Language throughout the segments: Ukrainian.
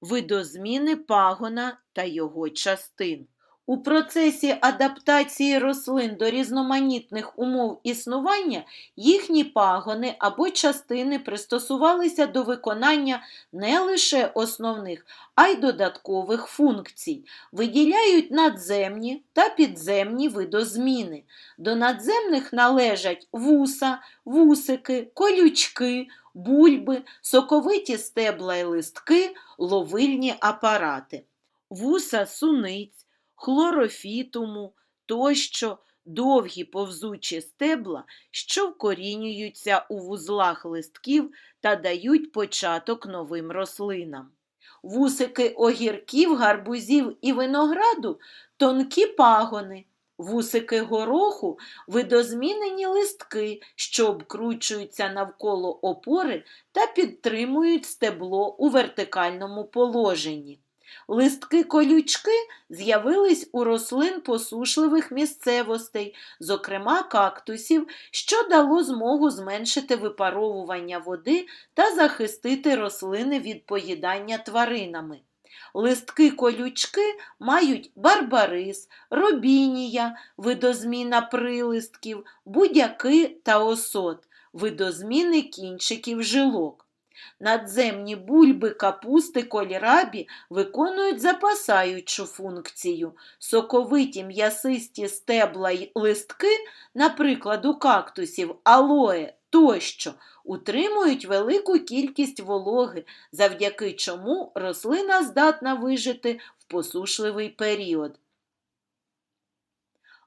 видозміни пагона та його частин. У процесі адаптації рослин до різноманітних умов існування їхні пагони або частини пристосувалися до виконання не лише основних, а й додаткових функцій, виділяють надземні та підземні видозміни. До надземних належать вуса, вусики, колючки, бульби, соковиті стебла і листки, ловильні апарати. Вуса суниць, хлорофітуму тощо довгі повзучі стебла, що вкорінюються у вузлах листків та дають початок новим рослинам. Вусики огірків, гарбузів і винограду тонкі пагони, вусики гороху видозмінені листки, що обкручуються навколо опори та підтримують стебло у вертикальному положенні. Листки-колючки з'явились у рослин посушливих місцевостей, зокрема кактусів, що дало змогу зменшити випаровування води та захистити рослини від поїдання тваринами. Листки-колючки мають барбарис, робінія, видозміна прилистків, будяки та осот, видозміни кінчиків жилок. Надземні бульби, капусти, кольрабі виконують запасаючу функцію. Соковиті м'ясисті стебла й листки, наприклад, у кактусів, алоє тощо, утримують велику кількість вологи, завдяки чому рослина здатна вижити в посушливий період.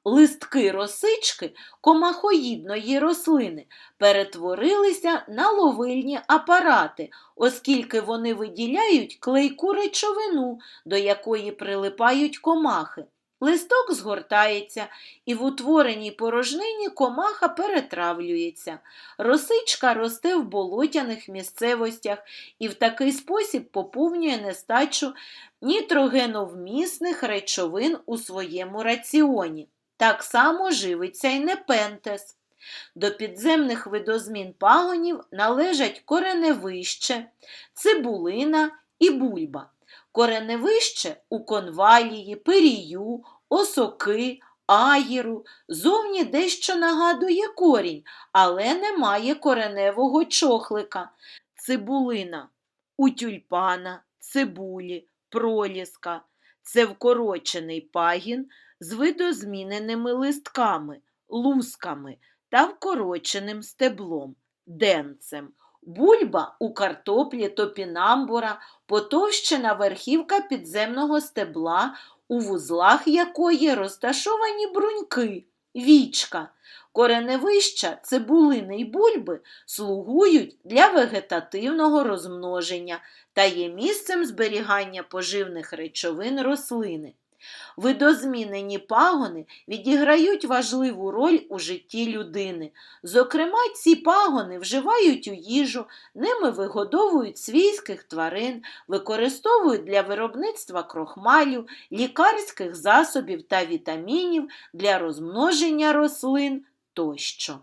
Листки росички комахоїдної рослини перетворилися на ловильні апарати, оскільки вони виділяють клейку речовину, до якої прилипають комахи. Листок згортається, і в утвореній порожнині комаха перетравлюється. Росичка росте в болотяних місцевостях і в такий спосіб поповнює нестачу нітрогеновмісних речовин у своєму раціоні. Так само живиться й непентес. До підземних видозмін пагонів належать кореневище, цибулина і бульба. Кореневище у конвалії, пирію, осоки, аїру, зовні дещо нагадує корінь, але не має кореневого чохлика. Цибулина у тюльпана, цибулі, проліска. Це вкорочений пагін з видозміненими листками, лусками та вкороченим стеблом, денцем. Бульба у картоплі топінамбура, потовщена верхівка підземного стебла, у вузлах якої розташовані бруньки, вічка. Кореневища цибулини й бульби слугують для вегетативного розмноження та є місцем зберігання поживних речовин рослини. Видозмінені пагони відіграють важливу роль у житті людини. Зокрема, ці пагони вживають у їжу, ними вигодовують свійських тварин, використовують для виробництва крохмалю, лікарських засобів та вітамінів для розмноження рослин тощо.